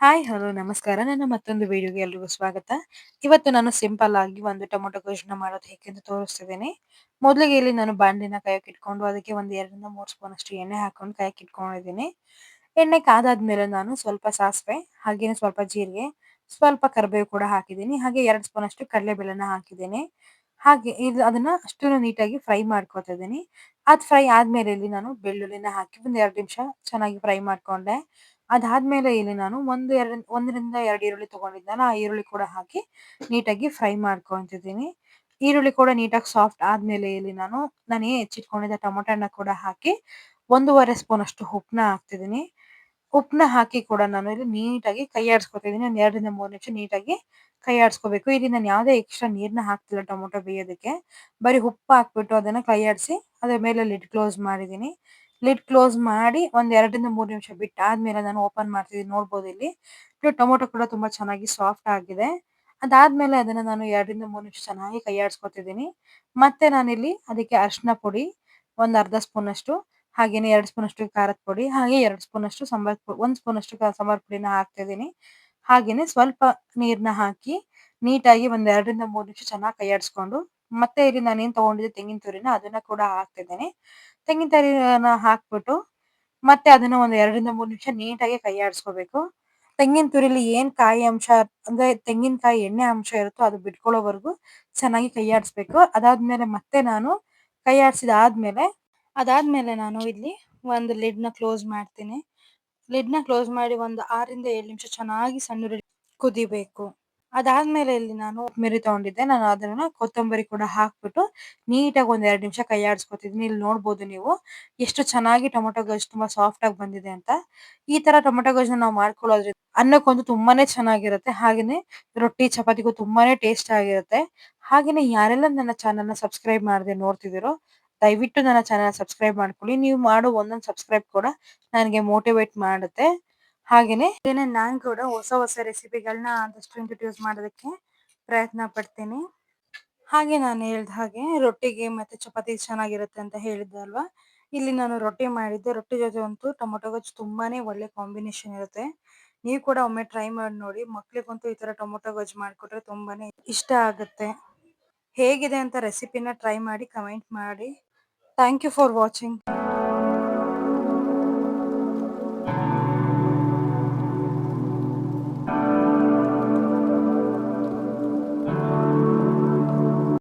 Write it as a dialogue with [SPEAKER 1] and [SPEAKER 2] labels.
[SPEAKER 1] Hi, hello, ನಮಸ್ಕಾರ. ನನ್ನ ಮತ್ತೊಂದು ವಿಡಿಯೋಗೆ ಎಲ್ರಿಗೂ ಸ್ವಾಗತ. ಇವತ್ತು ನಾನು ಸಿಂಪಲ್ ಆಗಿ ಒಂದು ಟೊಮೊಟೊ ಗೊಜ್ಜನ್ನ ಮಾಡೋದು ಹೇಗೆ ಅಂತ ತೋರಿಸ್ತಿದ್ದೇನೆ. ಮೊದಲಿಗೆ ಇಲ್ಲಿ ನಾನು ಬಾಣಲಿನ ಕಾಯಕ್ಕೆ ಇಟ್ಕೊಂಡು ಅದಕ್ಕೆ ಒಂದು ಎರಡರಿಂದ ಮೂರು ಸ್ಪೂನ್ ಅಷ್ಟು ಎಣ್ಣೆ ಹಾಕೊಂಡು ಕಾಯಕ್ಕೆ ಇಟ್ಕೊಂಡಿದ್ದೀನಿ. ಎಣ್ಣೆ ಕಾದಾದ್ಮೇಲೆ ನಾನು ಸ್ವಲ್ಪ ಸಾಸಿವೆ, ಹಾಗೇನೆ ಸ್ವಲ್ಪ ಜೀರಿಗೆ, ಸ್ವಲ್ಪ ಕರಿಬೇವು ಕೂಡ ಹಾಕಿದ್ದೀನಿ. ಹಾಗೆ ಎರಡು ಸ್ಪೂನ್ ಅಷ್ಟು ಕಡಲೆಬೇಳೆನ ಹಾಕಿದ್ದೀನಿ. ಹಾಗೆ ಇದು ಅದನ್ನ ಅಷ್ಟು ನೀಟಾಗಿ ಫ್ರೈ ಮಾಡ್ಕೊತಾ ಇದ್ದೀನಿ. ಅದು ಫ್ರೈ ಆದ್ಮೇಲೆ ಇಲ್ಲಿ ನಾನು ಬೆಳ್ಳುಳ್ಳಿನ ಹಾಕಿ ಒಂದು ಎರಡು ನಿಮಿಷ ಚೆನ್ನಾಗಿ ಫ್ರೈ ಮಾಡ್ಕೊಂಡೆ. ಅದಾದ್ಮೇಲೆ ಇಲ್ಲಿ ನಾನು ಒಂದು ಎರಡು, ಒಂದರಿಂದ ಎರಡು ಈರುಳ್ಳಿ ತಗೊಂಡಿದ್ದಾನ ಆ ಈರುಳ್ಳಿ ಕೂಡ ಹಾಕಿ ನೀಟಾಗಿ ಫ್ರೈ ಮಾಡ್ಕೊತಿದ್ದೀನಿ. ಈರುಳ್ಳಿ ಕೂಡ ನೀಟಾಗಿ ಸಾಫ್ಟ್ ಆದ್ಮೇಲೆ ಇಲ್ಲಿ ನಾನು, ನಾನೇ ಹೆಚ್ಚಿಟ್ಕೊಂಡಿದ್ದ ಟೊಮೊಟೊನ ಕೂಡ ಹಾಕಿ ಒಂದೂವರೆ ಸ್ಪೂನ್ ಅಷ್ಟು ಉಪ್ಪನ್ನ ಹಾಕ್ತಿದ್ದೀನಿ. ಉಪ್ಪನ್ನ ಹಾಕಿ ಕೂಡ ನಾನು ಇಲ್ಲಿ ನೀಟಾಗಿ ಕೈ ಆಡಿಸ್ಕೊತಿದ್ದೀನಿ ಒಂದು ಎರಡರಿಂದ ಮೂರು ನಿಮಿಷ ನೀಟಾಗಿ ಕೈ ಆಡಿಸ್ಕೋಬೇಕು ಇಲ್ಲಿ ನಾನು ಯಾವುದೇ ಎಕ್ಸ್ಟ್ರಾ ನೀರನ್ನ ಹಾಕ್ತಿಲ್ಲ ಟೊಮೊಟೊ ಬೇಯೋದಕ್ಕೆ. ಬರೀ ಉಪ್ಪು ಹಾಕ್ಬಿಟ್ಟು ಅದನ್ನ ಕೈ ಆಡಿಸಿ ಅದ್ರ ಮೇಲೆ ಲಿಡ್ ಕ್ಲೋಸ್ ಮಾಡಿದ್ದೀನಿ. ಲಿಡ್ ಕ್ಲೋಸ್ ಮಾಡಿ ಒಂದ್ ಎರಡರಿಂದ ಮೂರು ನಿಮಿಷ ಬಿಟ್ಟು ಆದ್ಮೇಲೆ ನಾನು ಓಪನ್ ಮಾಡ್ತಿದೀನಿ ನೋಡಬಹುದು ಇಲ್ಲಿ. ಟೊಮೊಟೊ ಕೂಡ ತುಂಬಾ ಚೆನ್ನಾಗಿ ಸಾಫ್ಟ್ ಆಗಿದೆ. ಅದಾದ್ಮೇಲೆ ಅದನ್ನ ನಾನು ಎರಡರಿಂದ ಮೂರು ನಿಮಿಷ ಚೆನ್ನಾಗಿ ಕೈ ಆಡಿಸ್ಕೊತಿದ್ದೀನಿ. ಮತ್ತೆ ನಾನಿಲ್ಲಿ ಅದಕ್ಕೆ ಅರಿಶಿನ ಪುಡಿ ಒಂದ್ ಅರ್ಧ ಸ್ಪೂನ್ ಅಷ್ಟು ಹಾಗೇನೆ ಎರಡು ಸ್ಪೂನ್ ಅಷ್ಟು ಖಾರದ ಪುಡಿ, ಹಾಗೆ ಎರಡು ಸ್ಪೂನ್ ಅಷ್ಟು ಸಾಂಬಾರ್ ಪುಡಿ ಒಂದ್ ಸ್ಪೂನ್ ಅಷ್ಟು ಸಾಂಬಾರ್ ಪುಡಿನ ಹಾಕ್ತಾ ಇದ್ದೀನಿ ಹಾಗೇನೆ ಸ್ವಲ್ಪ ನೀರ್ನ ಹಾಕಿ ನೀಟಾಗಿ ಒಂದ್ ಎರಡರಿಂದ ಮೂರು ನಿಮಿಷ ಚೆನ್ನಾಗಿ ಕೈ ಆಡಿಸ್ಕೊಂಡು ಮತ್ತೆ ಇಲ್ಲಿ ನಾನೇನ್ ತಗೊಂಡಿದ್ದೆ ತೆಂಗಿನ ತುರಿನ ಅದನ್ನ ಕೂಡ ಹಾಕ್ತಿದ್ದೇನೆ. ತೆಂಗಿನ ತುರಿನ ಹಾಕ್ಬಿಟ್ಟು ಮತ್ತೆ ಅದನ್ನ ಒಂದ್ ಎರಡರಿಂದ ಮೂರು ನಿಮಿಷ ನೀಟಾಗಿ ಕೈ ಆಡಿಸ್ಕೋಬೇಕು ತೆಂಗಿನ ತುರಿಲಿ ಏನ್ ಕಾಯಿ ಅಂಶ ಅಂದ್ರೆ ತೆಂಗಿನಕಾಯಿ ಎಣ್ಣೆ ಅಂಶ ಇರುತ್ತೋ ಅದು ಬಿಟ್ಕೊಳ್ಳೋವರೆಗೂ ಚೆನ್ನಾಗಿ ಕೈ ಆಡಿಸ್ಬೇಕು ಅದಾದ್ಮೇಲೆ ಮತ್ತೆ ನಾನು ಕೈ ಆಡಿಸಿದ ಆದ್ಮೇಲೆ ಅದಾದ್ಮೇಲೆ ನಾನು ಇಲ್ಲಿ ಒಂದು ಲಿಡ್ನ ಕ್ಲೋಸ್ ಮಾಡ್ತೀನಿ. ಲಿಡ್ನ ಕ್ಲೋಸ್ ಮಾಡಿ ಒಂದು ಆರರಿಂದ ಏಳು ನಿಮಿಷ ಚೆನ್ನಾಗಿ ಸಣ್ಣ ಕುದಿಬೇಕು. ಅದಾದ್ಮೇಲೆ ಇಲ್ಲಿ ನಾನು ಕೊತ್ತಂಬರಿ ತಗೊಂಡಿದ್ದೆ. ನಾನು ಅದನ್ನ ಕೊತ್ತಂಬರಿ ಕೂಡ ಹಾಕ್ಬಿಟ್ಟು ನೀಟಾಗಿ ಒಂದ್ ಎರಡು ನಿಮಿಷ ಕೈ ಆಡಿಸ್ಕೊತಿದ್ದೀನಿ ಇಲ್ಲಿ ನೋಡ್ಬೋದು ನೀವು ಎಷ್ಟು ಚೆನ್ನಾಗಿ ಟೊಮೊಟೊ ಗೊಜ್ಜು ತುಂಬಾ ಸಾಫ್ಟ್ ಆಗಿ ಬಂದಿದೆ ಅಂತ. ಈ ತರ ಟೊಮೊಟೊ ಗೊಜ್ಜನ್ನ ನಾವು ಮಾಡ್ಕೊಳ್ಳೋದ್ರಿಂದ ಅನ್ನಕ್ಕೊಂದು ತುಂಬಾನೇ ಚೆನ್ನಾಗಿರುತ್ತೆ. ಹಾಗೇನೆ ರೊಟ್ಟಿ, ಚಪಾತಿಗೂ ತುಂಬಾನೇ ಟೇಸ್ಟ್ ಆಗಿರುತ್ತೆ. ಹಾಗೇನೆ ಯಾರೆಲ್ಲ ನನ್ನ ಚಾನೆಲ್ನ ಸಬ್ಸ್ಕ್ರೈಬ್ ಮಾಡದೆ ನೋಡ್ತಿದಿರೋ, ದಯವಿಟ್ಟು ನನ್ನ ಚಾನೆಲ್ ಸಬ್ಸ್ಕ್ರೈಬ್ ಮಾಡ್ಕೊಳ್ಳಿ. ನೀವು ಮಾಡೋ ಒಂದೊಂದು ಸಬ್ಸ್ಕ್ರೈಬ್ ಕೂಡ ನನಗೆ ಮೋಟಿವೇಟ್ ಮಾಡುತ್ತೆ. ಹಾಗೇನೆ ನಾನ್ ಕೂಡ ಹೊಸ ಹೊಸ ರೆಸಿಪಿಗಳನ್ನ ಆದಷ್ಟು ಇಂಟ್ರೊಡ್ಯೂಸ್ ಮಾಡೋದಕ್ಕೆ ಪ್ರಯತ್ನ ಪಡ್ತೀನಿ. ಹಾಗೆ ನಾನು ಹೇಳ್ದ ಹಾಗೆ ರೊಟ್ಟಿಗೆ ಮತ್ತೆ ಚಪಾತಿ ಚೆನ್ನಾಗಿರುತ್ತೆ ಅಂತ ಹೇಳಿದ್ದೆ ಅಲ್ವಾ? ಇಲ್ಲಿ ನಾನು ರೊಟ್ಟಿ ಮಾಡಿದ್ದೆ, ರೊಟ್ಟಿ ಜೊತೆ ಅಂತೂ ಟೊಮೊಟೊ ಗೊಜ್ಜು ತುಂಬಾನೇ ಒಳ್ಳೆ ಕಾಂಬಿನೇಷನ್ ಇರುತ್ತೆ. ನೀವು ಕೂಡ ಒಮ್ಮೆ ಟ್ರೈ ಮಾಡಿ ನೋಡಿ, ಮಕ್ಳಿಗಂತೂ ಈ ತರ ಟೊಮೊಟೊ ಗೊಜ್ಜು ಮಾಡಿಕೊಟ್ರೆ ತುಂಬಾನೇ ಇಷ್ಟ ಆಗುತ್ತೆ. ಹೇಗಿದೆ ಅಂತ ರೆಸಿಪಿನ ಟ್ರೈ ಮಾಡಿ ಕಮೆಂಟ್ ಮಾಡಿ. Thank you for watching